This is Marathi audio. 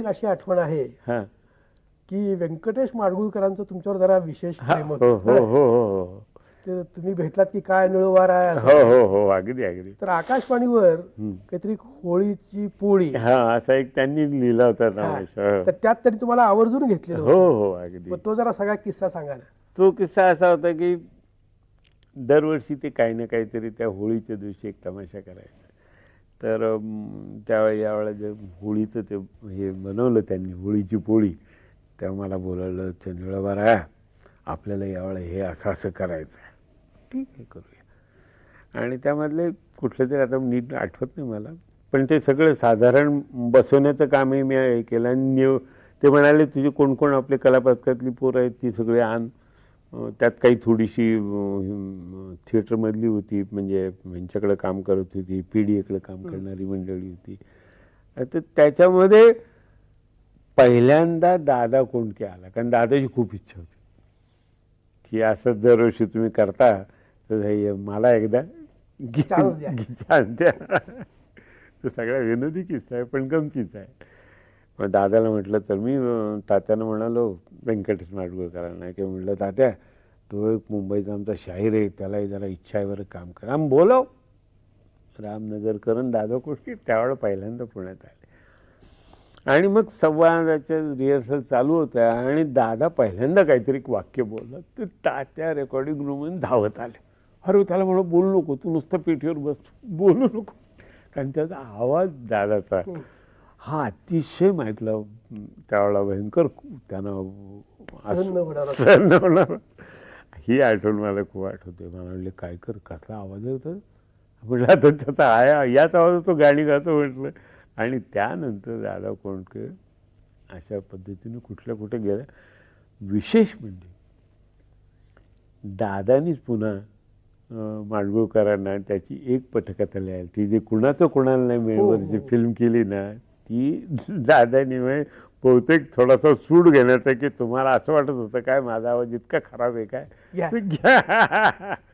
अशी आठवण आहे हा. की व्यंकटेश माडगुळकरांचं तुमच्यावर जरा विशेष प्रेम हो हो होतं हो. तुम्ही भेटलात की काय निळवार आहे. हो हो हो अगदी अगदी. तर आकाशवाणीवर. काहीतरी होळीची पोळी. हा असा एक त्यांनी लिहिला होता तर त्यात त्यांनी तुम्हाला आवर्जून घेतलेलं हो हो अगदी. तो जरा सगळा किस्सा सांगा ना. तो किस्सा असा होता की दरवर्षी ते काही ना काहीतरी त्या होळीच्या दिवशी एक तमाशा करायचा. तर त्यावेळे त्यावेळी यावेळेला जे होळीचं ते हे बनवलं त्यांनी होळीची पोळी तेव्हा मला बोलावलं चंद्रबार आहे आपल्याला यावेळेला हे असं असं करायचं आहे. ठीक आहे करूया. आणि त्यामधले कुठलं तरी आता नीट आठवत नाही मला पण ते सगळं साधारण बसवण्याचं कामही मी हे केलं आणि ते म्हणाले तुझे कोण कोण आपले कलापथकातली पोरं आहेत ती सगळी आण. त्यात काही थोडीशी थिएटरमधली होती म्हणजे ह्यांच्याकडे काम करत होती पी डी एकडे काम करणारी मंडळी होती. तर त्याच्यामध्ये पहिल्यांदा दादा कोंडके आला कारण दादाची खूप इच्छा होती. की असं दरवर्षी तुम्ही करता तर मला एकदा द्या. छान द्या. तो सगळा विनोदी किस्सा आहे पण गमतीचा आहे. मग दादाला म्हटलं तर मी तात्यानं तात्याला म्हणालो व्यंकटेश माडगुळकरांना की म्हटलं तात्या तो एक मुंबईचा आमचा शाहीर आहे त्यालाही जरा इच्छा आहे बरं काम कर. आम बोलव रामनगर करून दादा कोष्टी त्यावेळेला पहिल्यांदा पुण्यात आले. आणि मग संवादाच्या रिहर्सल चालू होत्या आणि दादा पहिल्यांदा काहीतरी वाक्य बोललं. तर तात्या रेकॉर्डिंग रूममध्ये धावत आले. अरे त्याला म्हणून बोलू नको तू नुसतं पेटीवर बस बोलू नको. कारण त्याचा आवाज दादाचा हो. हा अतिशय ऐकला त्यावेळेला भयंकर त्यांना सहन होणारा. ही आठवण मला खूप आठवते. मला म्हणले काय कर कसला आवाज होता म्हटलं आता त्याचा आहे याच आवाजात तो गाणी गातो म्हटलं. आणि त्यानंतर दादा कोंडके अशा पद्धतीने कुठल्या कुठे गेल्या. विशेष म्हणजे दादानीच पुन्हा माडगुळकरांना त्याची एक पटकथा लिहायला ती जे कुणाचं कुणाला नाही हो, मिळवरची हो. फिल्म केली ना ती दादानी म्हणजे बहुतेक थोडासा सूड घेण्याचा की तुम्हाला असं वाटत होतं काय माझा आवाज इतका खराब आहे काय? घ्या.